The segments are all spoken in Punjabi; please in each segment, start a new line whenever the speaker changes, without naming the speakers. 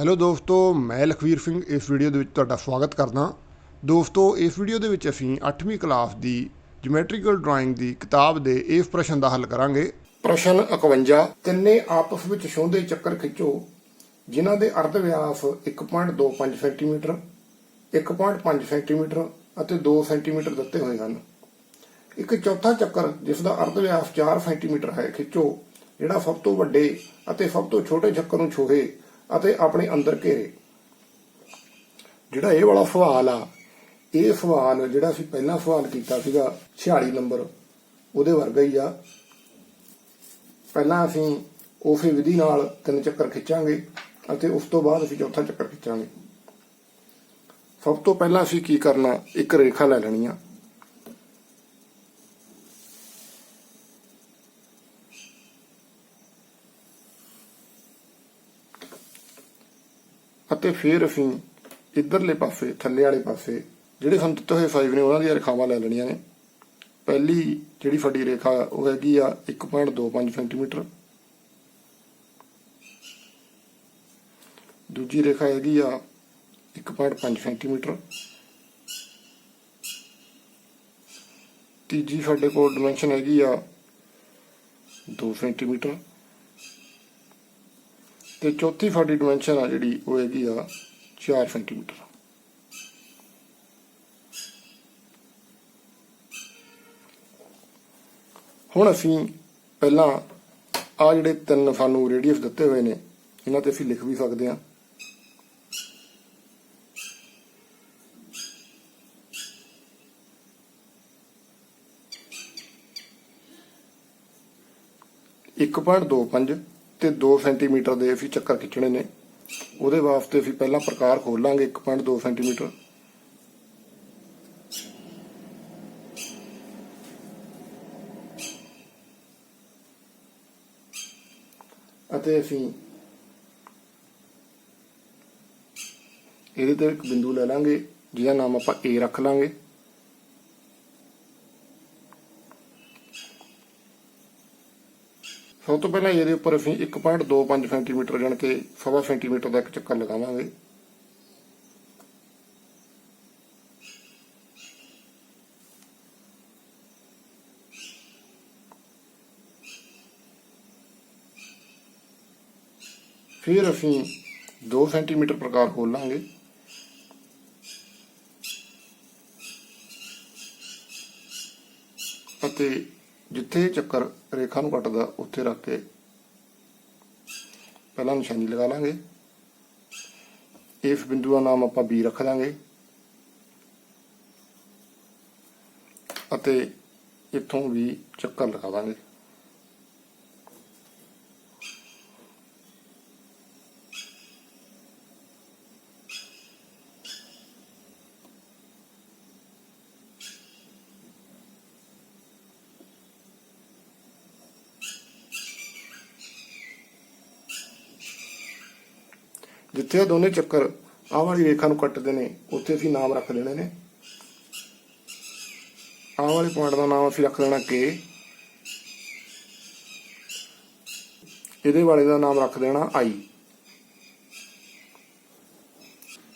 ਹੈਲੋ ਦੋਸਤੋ, ਮੈਂ ਲਖਵੀਰ ਸਿੰਘ, ਇਸ ਵੀਡੀਓ ਦੇ ਵਿੱਚ ਤੁਹਾਡਾ ਸਵਾਗਤ ਕਰਦਾ। ਦੋਸਤੋ, ਇਸ ਵੀਡੀਓ ਦੇ ਵਿੱਚ ਅਸੀਂ 8ਵੀਂ ਕਲਾਸ ਦੀ ਜਿਓਮੈਟ੍ਰੀਕਲ ਡਰਾਇੰਗ ਦੀ ਕਿਤਾਬ ਦੇ ਇਸ ਪ੍ਰਸ਼ਨ ਦਾ ਹੱਲ ਕਰਾਂਗੇ। ਪ੍ਰਸ਼ਨ 51 ਤਿੰਨੇ ਆਪਸ ਵਿੱਚ ਛੋਂਦੇ ਚੱਕਰ ਖਿੱਚੋ, ਜਿਨ੍ਹਾਂ ਦੇ ਅਰਧ ਵਿਆਸ 1.25 ਸੈਂਟੀਮੀਟਰ 1.5 ਸੈਂਟੀਮੀਟਰ ਅਤੇ 2 ਸੈਂਟੀਮੀਟਰ ਦਿੱਤੇ ਹੋਏ ਹਨ। ਇੱਕ ਚੌਥਾ ਚੱਕਰ, ਜਿਸ ਦਾ ਅਰਧ ਵਿਆਸ 4 ਸੈਂਟੀਮੀਟਰ ਹੈ, ਖਿੱਚੋ, ਜਿਹੜਾ ਸਭ ਤੋਂ ਵੱਡੇ ਅਤੇ ਸਭ ਤੋਂ ਛੋਟੇ ਚੱਕਰ ਨੂੰ ਛੋਹੇ ਅਤੇ ਆਪਣੇ ਅੰਦਰ ਘੇਰੇ। ਜਿਹੜਾ ਇਹ ਵਾਲਾ ਸਵਾਲ ਆ, ਇਹ ਸਵਾਲ ਜਿਹੜਾ ਅਸੀਂ ਪਹਿਲਾਂ ਸਵਾਲ ਕੀਤਾ ਸੀਗਾ 46 ਨੰਬਰ, ਉਹਦੇ ਵਰਗਾ ਹੀ ਆ। ਪਹਿਲਾਂ ਅਸੀਂ ਉਸੇ ਵਿਧੀ ਨਾਲ ਤਿੰਨ ਚੱਕਰ ਖਿੱਚਾਂਗੇ ਅਤੇ ਉਸ ਤੋਂ ਬਾਅਦ ਅਸੀਂ ਚੌਥਾ ਚੱਕਰ ਖਿੱਚਾਂਗੇ। ਸਭ ਤੋਂ ਪਹਿਲਾਂ ਅਸੀਂ ਕੀ ਕਰਨਾ? ਇੱਕ ਰੇਖਾ ਲੈ ਲੈਣੀ ਆ। ਅਤੇ ਫਿਰ ਅਸੀਂ ਇਧਰਲੇ ਪਾਸੇ, ਥੱਲੇ ਵਾਲੇ ਪਾਸੇ, ਜਿਹੜੇ ਸਾਨੂੰ ਦਿੱਤੇ ਹੋਏ ਸਾਈਜ਼ ਨੇ, ਉਹਨਾਂ ਦੀਆਂ ਰੇਖਾਵਾਂ ਲੈ ਲੈਣੀਆਂ ਨੇ। ਪਹਿਲੀ ਜਿਹੜੀ ਸਾਡੀ ਰੇਖਾ, ਉਹ ਹੈਗੀ ਆ 1.25 ਸੈਂਟੀਮੀਟਰ ਦੂਜੀ ਰੇਖਾ ਹੈਗੀ ਆ 1.5 ਸੈਂਟੀਮੀਟਰ ਤੀਜੀ ਸਾਡੇ ਕੋਲ ਡਾਈਮੈਂਸ਼ਨ ਹੈਗੀ ਆ 2 ਸੈਂਟੀਮੀਟਰ ਤੇ ਚੌਥੀ ਸਾਡੀ ਡਾਈਮੈਂਸ਼ਨ ਆ ਜਿਹੜੀ, ਉਹ ਹੈਗੀ ਆ 4 ਸੈਂਟੀਮੀਟਰ ਹੁਣ ਅਸੀਂ ਪਹਿਲਾਂ ਆ ਜਿਹੜੇ ਤਿੰਨ ਸਾਨੂੰ ਰੇਡੀਅਸ ਦਿੱਤੇ ਹੋਏ ਨੇ, ਇਹਨਾਂ ਤੇ ਅਸੀਂ ਲਿਖ ਵੀ ਸਕਦੇ ਹਾਂ। ਇੱਕ ਪੁਆਇੰਟ ਦੋ ਪੰਜ ਤੇ 2 ਸੈਂਟੀਮੀਟਰ ਦੇ ਅਸੀਂ ਚੱਕਰ ਖਿੱਚਣੇ ਨੇ। ਉਹਦੇ ਵਾਸਤੇ ਅਸੀਂ ਪਹਿਲਾਂ ਪ੍ਰਕਾਰ ਖੋਲ ਲਾਂਗੇ 1.2 ਸੈਂਟੀਮੀਟਰ। ਅਤੇ ਅਸੀਂ ਇਹਦੇ ਤੇ ਇੱਕ ਬਿੰਦੂ ਲੈ ਲਾਂਗੇ, ਜਿਹਦਾ ਨਾਮ ਆਪਾਂ A ਰੱਖ ਲਾਂਗੇ। ਸਭ ਤੋਂ ਪਹਿਲਾਂ ਇਹਦੇ ਉੱਪਰ ਅਸੀਂ 1.25 ਸੈਂਟੀਮੀਟਰ ਜਾਣ ਕੇ ਸਵਾ ਸੈਂਟੀਮੀਟਰ ਦਾ ਇੱਕ ਚੱਕਰ ਲਗਾਵਾਂਗੇ। ਫਿਰ ਅਸੀਂ 2 ਸੈਂਟੀਮੀਟਰ ਪ੍ਰਕਾਰ ਖੋਲਾਂਗੇ ਅਤੇ ਜਿੱਥੇ ਚੱਕਰ ਰੇਖਾ ਨੂੰ ਕੱਟਦਾ, ਉੱਥੇ ਰੱਖ ਕੇ ਪਹਿਲਾਂ ਨਿਸ਼ਾਨੀ ਲਗਾ ਲਾਂਗੇ। ਇਸ ਬਿੰਦੂ ਦਾ ਨਾਮ ਆਪਾਂ B ਰੱਖ ਦਾਂਗੇ। ਅਤੇ ਇੱਥੋਂ ਵੀ ਚੱਕਰ ਲਗਾ ਦਾਂਗੇ। ਜਿੱਥੇ ਇਹ ਦੋਨੇ ਚੱਕਰ, ਆਹ ਵਾਲੀ ਰੇਖਾ ਨੂੰ ਕੱਟਦੇ ਨੇ, ਉੱਥੇ ਅਸੀਂ ਨਾਮ ਰੱਖ ਦੇਣੇ ਨੇ। ਆਹ ਵਾਲੇ ਪੁਆਇੰਟ ਦਾ ਨਾਮ ਅਸੀਂ ਰੱਖ ਦੇਣਾ K ਇਹਦੇ ਵਾਲੇ ਦਾ ਨਾਮ ਰੱਖ ਦੇਣਾ I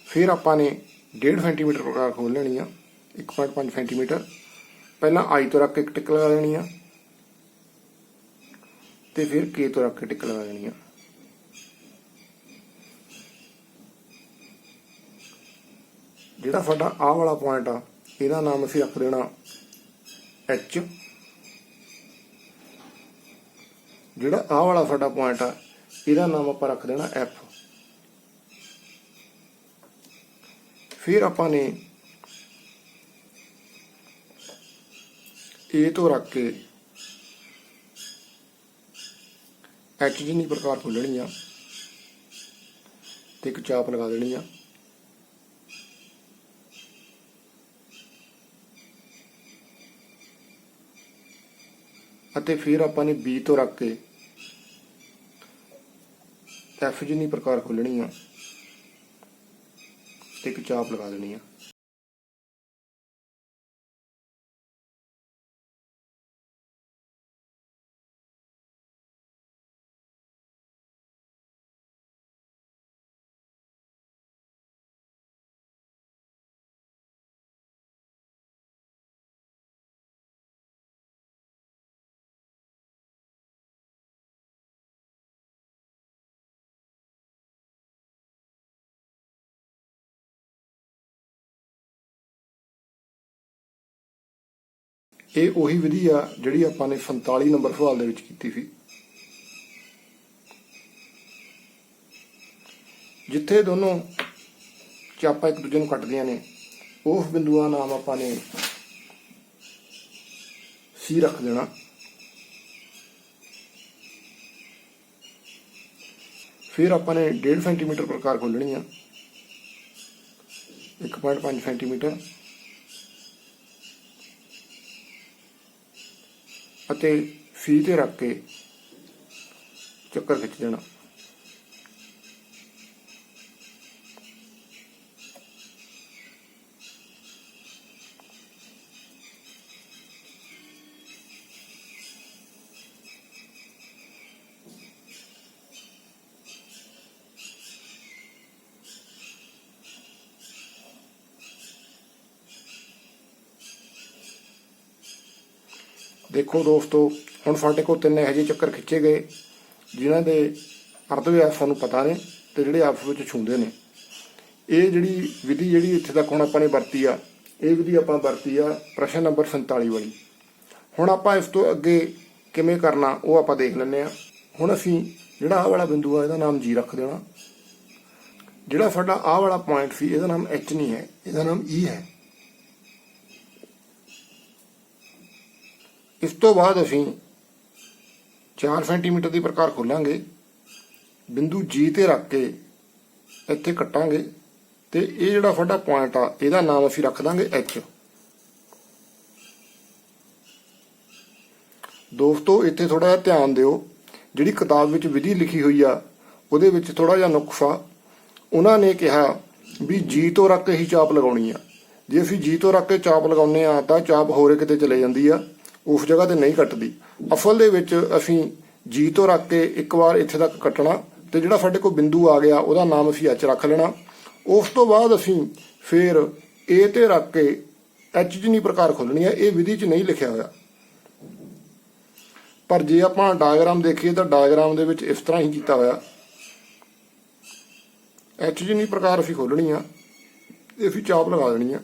ਫਿਰ ਆਪਾਂ ਨੇ 1.5 ਸੈਂਟੀਮੀਟਰ ਪ੍ਰਕਾਰ ਖੋਲ ਲੈਣੀ ਆ 1.5 ਸੈਂਟੀਮੀਟਰ ਪਹਿਲਾਂ I ਤੋਂ ਰੱਖ ਕੇ ਇੱਕ ਟਿਕ ਲਗਾ ਦੇਣੀ ਆ, ਤੇ ਫਿਰ K ਤੋਂ ਰੱਖ ਕੇ ਟਿਕ ਲਗਾ ਦੇਣੀ ਆ। ਜਿਹੜਾ ਸਾਡਾ ਆਹ ਵਾਲਾ ਪੁਆਇੰਟ ਆ। ਇਹਦਾ ਨਾਮ ਅਸੀਂ ਰੱਖ ਦੇਣਾ H ਜਿਹੜਾ ਆਹ ਵਾਲਾ ਸਾਡਾ ਪੁਆਇੰਟ ਆ, ਇਹਦਾ ਨਾਮ ਆਪਾਂ ਰੱਖ ਦੇਣਾ F ਫਿਰ ਆਪਾਂ ਨੇ A ਤੋਂ ਰੱਖ ਕੇ H ਜਿੰਨੀ ਪ੍ਰਕਾਰ ਖੋਲਣੀ ਆ, ਤੇ ਇੱਕ ਚਾਪ ਲਗਾ ਦੇਣੀ ਆ। ਅਤੇ ਫਿਰ ਆਪਾਂ ਨੇ B ਤੋਂ ਰੱਖ ਕੇ F ਜਿੰਨੀ ਪ੍ਰਕਾਰ ਖੋਲਣੀ ਆ ਤੇ ਇੱਕ ਚਾਪ ਲਗਾ ਦੇਣੀ ਆ। ਇਹ ਉਹੀ ਵਿਧੀ ਆ ਜਿਹੜੀ ਆਪਾਂ ਨੇ 47 ਨੰਬਰ ਸਵਾਲ ਦੇ ਵਿੱਚ ਕੀਤੀ ਸੀ। ਜਿੱਥੇ ਦੋਨੋਂ ਚਾਪਾਂ ਇੱਕ ਦੂਜੇ ਨੂੰ ਕੱਟਦੀਆਂ ਨੇ ਉਸ ਬਿੰਦੂਆਂ ਨਾਮ ਆਪਾਂ ਨੇ ਸੀ ਰੱਖ ਦੇਣਾ। ਫਿਰ ਆਪਾਂ ਨੇ 1.5 ਸੈਂਟੀਮੀਟਰ ਪ੍ਰਕਾਰ ਖੋਲਣੀ ਆ 1.5 ਸੈਂਟੀਮੀਟਰ। ਅਤੇ ਫੀ ਤੇ ਰੱਖ ਕੇ ਚੱਕਰ ਖਿੱਚ ਦੇਣਾ। ਦੇਖੋ ਦੋਸਤੋ, ਹੁਣ ਸਾਡੇ ਕੋਲ ਤਿੰਨ ਇਹੋ ਜਿਹੇ ਚੱਕਰ ਖਿੱਚੇ ਗਏ, ਜਿਨ੍ਹਾਂ ਦੇ ਅਰਧ ਵਿਆਸ ਸਾਨੂੰ ਪਤਾ ਨੇ ਤੇ ਜਿਹੜੇ ਆਪਸ ਵਿੱਚ ਛੂੰਦੇ ਨੇ। ਇਹ ਜਿਹੜੀ ਵਿਧੀ ਜਿਹੜੀ ਇੱਥੇ ਤੱਕ ਹੁਣ ਆਪਾਂ ਨੇ ਵਰਤੀ ਆ, ਇਹ ਵਿਧੀ ਆਪਾਂ ਵਰਤੀ ਆ ਪ੍ਰਸ਼ਨ ਨੰਬਰ 47 ਵਾਲੀ। ਹੁਣ ਆਪਾਂ ਇਸ ਤੋਂ ਅੱਗੇ ਕਿਵੇਂ ਕਰਨਾ, ਉਹ ਆਪਾਂ ਦੇਖ ਲੈਂਦੇ ਆ ਹੁਣ ਅਸੀਂ ਜਿਹੜਾ ਆਹ ਵਾਲਾ ਬਿੰਦੂ ਆ, ਇਹਦਾ ਨਾਮ ਜੀ ਰੱਖ ਦੇਣਾ। ਜਿਹੜਾ ਸਾਡਾ ਆਹ ਵਾਲਾ ਪੁਆਇੰਟ ਸੀ, ਇਹਦਾ ਨਾਮ ਐਚ ਨਹੀਂ ਹੈ, ਇਹਦਾ ਨਾਮ ਈ ਹੈ। ਇਸ ਤੋਂ ਬਾਅਦ ਅਸੀਂ 4 ਸੈਂਟੀਮੀਟਰ ਦੀ ਪ੍ਰਕਾਰ ਖੋਲਾਂਗੇ, ਬਿੰਦੂ ਜੀ ਤੇ ਰੱਖ ਕੇ ਇੱਥੇ ਕੱਟਾਂਗੇ ਤੇ ਇਹ ਜਿਹੜਾ ਸਾਡਾ ਪੁਆਇੰਟ ਆ, ਇਹਦਾ ਨਾਮ ਅਸੀਂ ਰੱਖ ਦਾਂਗੇ ਐਚ ਦੋਸਤੋ, ਇੱਥੇ ਥੋੜਾ ਜਿਹਾ ਧਿਆਨ ਦਿਓ, ਜਿਹੜੀ ਕਿਤਾਬ ਵਿੱਚ ਵਿਧੀ ਲਿਖੀ ਹੋਈ ਆ, ਉਹਦੇ ਵਿੱਚ ਥੋੜਾ ਜਿਹਾ ਨੁਕਸਾ ਉਹਨਾਂ ਨੇ ਕਿਹਾ ਵੀ ਜੀ ਤੋਂ ਰੱਖ ਕੇ ਹੀ ਚਾਪ ਲਗਾਉਣੀ ਆ। ਜੇ ਅਸੀਂ ਜੀ ਤੋਂ ਰੱਖ ਕੇ ਚਾਪ ਲਗਾਉਂਦੇ ਆ ਤਾਂ ਚਾਪ ਹੋਰੇ ਕਿਤੇ ਚਲੇ ਜਾਂਦੀ ਆ। ਉਸ ਜਗ੍ਹਾ ਤੇ ਨਹੀਂ ਕੱਟਦੀ। ਅਸਲ ਦੇ ਵਿੱਚ ਅਸੀਂ ਜੀ ਤੋਂ ਰੱਖ ਕੇ ਇੱਕ ਵਾਰ ਇੱਥੇ ਤੱਕ ਕੱਟਣਾ ਤੇ ਜਿਹੜਾ ਸਾਡੇ ਕੋਲ ਬਿੰਦੂ ਆ ਗਿਆ, ਉਹਦਾ ਨਾਮ ਅਸੀਂ ਐਚ ਰੱਖ ਲੈਣਾ। ਉਸ ਤੋਂ ਬਾਅਦ ਅਸੀਂ ਫਿਰ ਏ ਤੇ ਰੱਖ ਕੇ ਐਚ ਜਿਨੀ ਪ੍ਰਕਾਰ ਖੋਲਣੀ ਹੈ, ਇਹ ਵਿਧੀ 'ਚ ਨਹੀਂ ਲਿਖਿਆ ਹੋਇਆ। ਪਰ ਜੇ ਆਪਾਂ ਡਾਇਗਰਾਮ ਦੇਖੀਏ ਤਾਂ ਡਾਇਗਰਾਮ ਦੇ ਵਿੱਚ ਇਸ ਤਰ੍ਹਾਂ ਹੀ ਕੀਤਾ ਹੋਇਆ। ਐਚ ਜਿਨੀ ਪ੍ਰਕਾਰ ਅਸੀਂ ਖੋਲਣੀ ਆ, ਇਹ ਅਸੀਂ ਚਾਪ ਲਗਾ ਦੇਣੀ ਆ।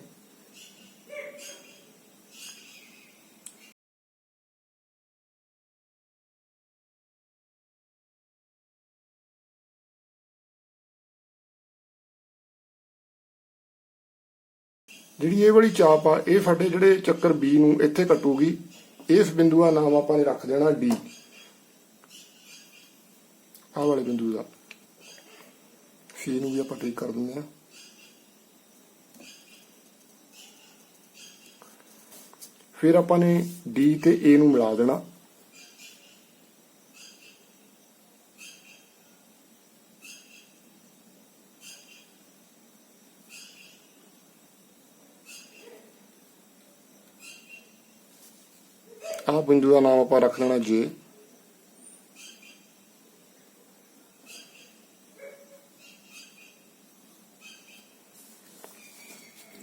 ਜਿਹੜੀ ਇਹ ਵਾਲੀ ਚਾਪ ਆ, ਇਹ ਸਾਡੇ ਜਿਹੜੇ ਚੱਕਰ B ਨੂੰ ਇੱਥੇ ਕੱਟੂਗੀ, ਇਸ ਬਿੰਦੂ ਦਾ ਨਾਮ ਆਪਾਂ ਨੇ ਰੱਖ ਦੇਣਾ D ਆਹ ਵਾਲੇ ਬਿੰਦੂ ਦਾ। C ਨੂੰ ਵੀ ਆਪਾਂ ਠੀਕ ਕਰ ਦਿੰਦੇ ਆ। ਫਿਰ ਆਪਾਂ ਨੇ D ਤੇ A ਨੂੰ ਮਿਲਾ ਦੇਣਾ। ਆਹ ਬਿੰਦੂ ਦਾ ਨਾਮ ਆਪਾਂ ਰੱਖ ਲੈਣਾ ਜੇ।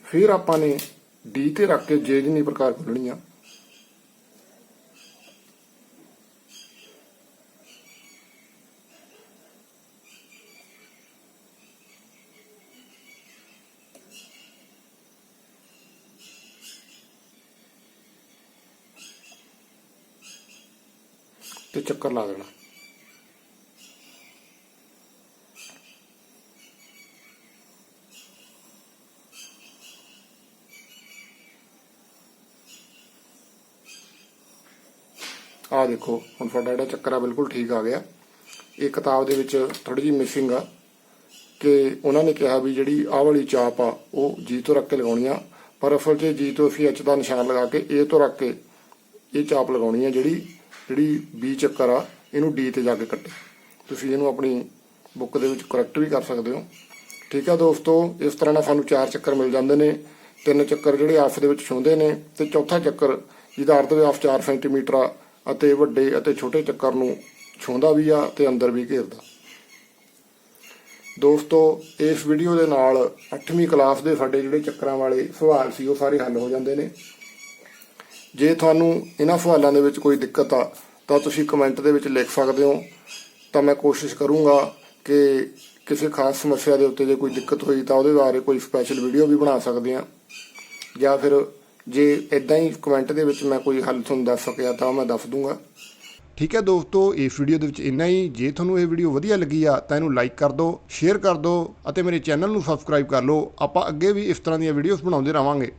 ਫਿਰ ਆਪਾਂ ਨੇ D ਤੇ ਰੱਖ ਕੇ ਜੇ ਜਿੰਨੀ ਪ੍ਰਕਾਰ ਖੋਲਣੀਆਂ ਤੇ ਚੱਕਰ ਲਾ ਦੇਣਾ। ਆ ਦੇਖੋ, ਹੁਣ ਤੁਹਾਡਾ ਜਿਹੜਾ ਚੱਕਰ ਆ ਬਿਲਕੁਲ ਠੀਕ ਆ ਗਿਆ। ਇਹ ਕਿਤਾਬ ਦੇ ਵਿੱਚ ਥੋੜੀ ਜਿਹੀ ਮਿਸਿੰਗ ਆ ਕਿ ਉਹਨਾਂ ਨੇ ਕਿਹਾ ਵੀ ਜਿਹੜੀ ਆਹ ਵਾਲੀ ਚਾਪ ਆ, ਉਹ ਜੀ ਤੋਂ ਰੱਖ ਕੇ ਲਗਾਉਣੀ ਆ। ਪਰ ਅਸਲ 'ਚ ਜੀ ਤੋਂ ਅਸੀਂ ਐਚ ਦਾ ਨਿਸ਼ਾਨ ਲਗਾ ਕੇ ਏ ਤੋਂ ਰੱਖ ਕੇ ਇਹ ਚਾਪ ਲਗਾਉਣੀ ਆ ਜਿਹੜੀ ਜਿਹੜੀ ਬੀ ਚੱਕਰ ਆ, ਇਹਨੂੰ ਡੀ ਤੇ ਜਾ ਕੇ ਕੱਟੇ ਤੁਸੀਂ ਇਹਨੂੰ ਆਪਣੀ ਬੁੱਕ ਦੇ ਵਿੱਚ ਕਰੈਕਟ ਵੀ ਕਰ ਸਕਦੇ ਹੋ। ਠੀਕ ਆ ਦੋਸਤੋ, ਇਸ ਤਰ੍ਹਾਂ ਨਾਲ ਸਾਨੂੰ ਚਾਰ ਚੱਕਰ ਮਿਲ ਜਾਂਦੇ ਨੇ। ਤਿੰਨ ਚੱਕਰ ਜਿਹੜੇ ਆਪਸ ਦੇ ਵਿੱਚ ਛੁੰਦੇ ਨੇ ਤੇ ਚੌਥਾ ਚੱਕਰ ਜਿਹਦਾ ਅਰਧ ਵਿਆਸ 4 ਸੈਂਟੀਮੀਟਰ ਆ ਅਤੇ ਵੱਡੇ ਅਤੇ ਛੋਟੇ ਚੱਕਰ ਨੂੰ ਛੁੰਦਾ ਵੀ ਆ ਤੇ ਅੰਦਰ ਵੀ ਘੇਰਦਾ। ਦੋਸਤੋ, ਇਸ ਵੀਡੀਓ ਦੇ ਨਾਲ 8ਵੀਂ ਕਲਾਸ ਦੇ ਸਾਡੇ ਜਿਹੜੇ ਚੱਕਰਾਂ ਵਾਲੇ ਸਵਾਲ ਸੀ, ਉਹ ਸਾਰੇ ਹੱਲ ਹੋ ਜਾਂਦੇ ਨੇ। ਜੇ ਤੁਹਾਨੂੰ ਇਹਨਾਂ ਸਵਾਲਾਂ ਦੇ ਵਿੱਚ ਕੋਈ ਦਿੱਕਤ ਆ, ਤਾਂ ਤੁਸੀਂ ਕਮੈਂਟ ਦੇ ਵਿੱਚ ਲਿਖ ਸਕਦੇ ਹੋ। ਤਾਂ ਮੈਂ ਕੋਸ਼ਿਸ਼ ਕਰੂੰਗਾ ਕਿ ਕਿਸੇ ਖਾਸ ਸਮੱਸਿਆ ਦੇ ਉੱਤੇ ਜੇ ਕੋਈ ਦਿੱਕਤ ਹੋਈ, ਤਾਂ ਉਹਦੇ ਬਾਰੇ ਕੋਈ ਸਪੈਸ਼ਲ ਵੀਡੀਓ ਵੀ ਬਣਾ ਸਕਦੇ ਹਾਂ। ਜਾਂ ਫਿਰ ਜੇ ਇਦਾਂ ਹੀ ਕਮੈਂਟ ਦੇ ਵਿੱਚ ਮੈਂ ਕੋਈ ਹੱਲ ਤੁਹਾਨੂੰ ਦੱਸ ਸਕਿਆ, ਤਾਂ ਮੈਂ ਦੱਸ ਦੂੰਗਾ। ਠੀਕ ਹੈ ਦੋਸਤੋ, ਇਸ ਵੀਡੀਓ ਦੇ ਵਿੱਚ ਇੰਨਾ ਹੀ। ਜੇ ਤੁਹਾਨੂੰ ਇਹ ਵੀਡੀਓ ਵਧੀਆ ਲੱਗੀ ਆ, ਤਾਂ ਇਹਨੂੰ ਲਾਈਕ ਕਰ ਦਿਓ ਸ਼ੇਅਰ ਕਰ ਦਿਓ ਅਤੇ ਮੇਰੇ ਚੈਨਲ ਨੂੰ ਸਬਸਕ੍ਰਾਈਬ ਕਰ ਲਓ। ਆਪਾਂ ਅੱਗੇ ਵੀ ਇਸ ਤਰ੍ਹਾਂ ਦੀਆਂ ਵੀਡੀਓਜ਼ ਬਣਾਉਂਦੇ ਰਹਾਂਗੇ